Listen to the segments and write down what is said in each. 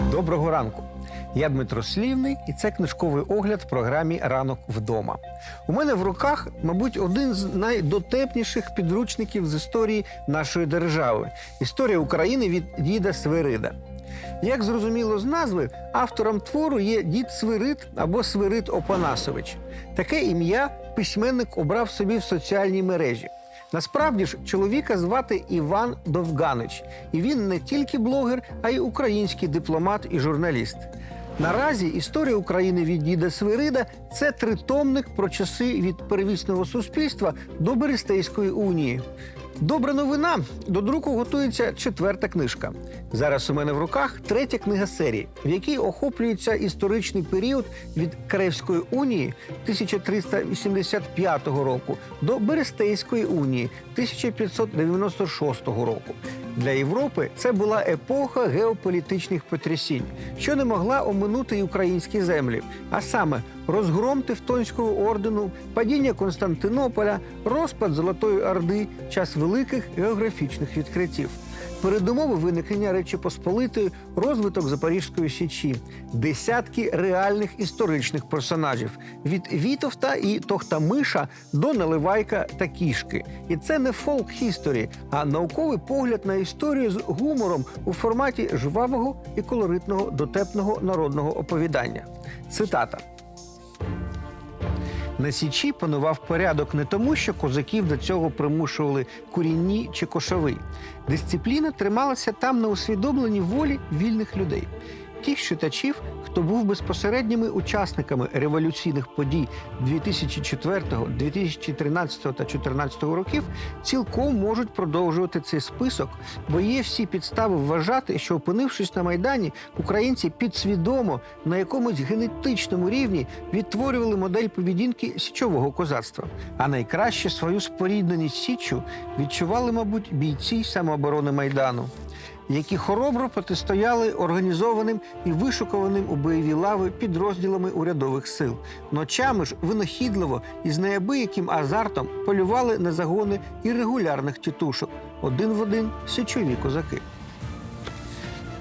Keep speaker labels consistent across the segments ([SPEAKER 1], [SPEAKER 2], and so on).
[SPEAKER 1] Доброго ранку. Я Дмитро Слівний, і це книжковий огляд в програмі Ранок вдома. У мене в руках, мабуть, один з найдотепніших підручників з історії нашої держави історія України від діда Свирида. Як зрозуміло з назви, автором твору є дід Свирид або Свирид Опанасович. Таке ім'я письменник обрав собі в соціальній мережі. Насправді ж чоловіка звати Іван Довганич, і він не тільки блогер, а й український дипломат і журналіст. Наразі історія України від діда Свирида це тритомник про часи від первісного суспільства до Берестейської унії. Добра новина до друку готується четверта книжка. Зараз у мене в руках третя книга серії, в якій охоплюється історичний період від Кревської унії 1385 року до Берестейської унії 1596 року. Для Європи це була епоха геополітичних потрясінь, що не могла оминути й українські землі, а саме розгром Тевтонського ордену, падіння Константинополя, розпад Золотої Орди, час великих географічних відкриттів. Передумови виникнення Речі Посполитої, розвиток Запорізької січі, десятки реальних історичних персонажів від Вітовта і Тохтамиша до Наливайка та Кішки. І це не фолк хісторі, а науковий погляд на історію з гумором у форматі жвавого і колоритного дотепного народного оповідання. Цитата. На січі панував порядок не тому, що козаків до цього примушували курінні чи кошови. Дисципліна трималася там на усвідомленій волі вільних людей. Тих читачів, хто був безпосередніми учасниками революційних подій 2004, 2013 та 2014 років, цілком можуть продовжувати цей список, бо є всі підстави вважати, що опинившись на майдані, українці підсвідомо на якомусь генетичному рівні відтворювали модель поведінки січового козацтва. А найкраще свою спорідненість січчю відчували, мабуть, бійці самооборони майдану які хоробро протистояли організованим і вишукуваним у бойові лави підрозділами урядових сил. Ночами ж винахідливо і з неабияким азартом полювали на загони і регулярних тітушок один в один січові козаки.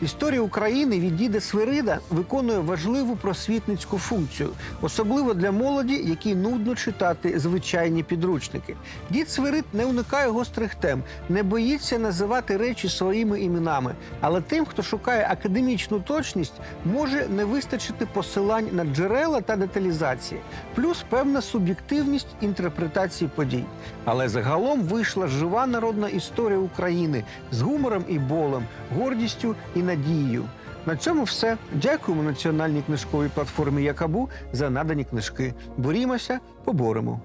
[SPEAKER 1] Історія України від діда Свирида виконує важливу просвітницьку функцію, особливо для молоді, якій нудно читати звичайні підручники. Дід Свирид не уникає гострих тем, не боїться називати речі своїми іменами. Але тим, хто шукає академічну точність, може не вистачити посилань на джерела та деталізації, плюс певна суб'єктивність інтерпретації подій. Але загалом вийшла жива народна історія України з гумором і болем, гордістю і надією. На цьому все. Дякуємо національній книжковій платформі Якабу за надані книжки. Борімося, поборемо.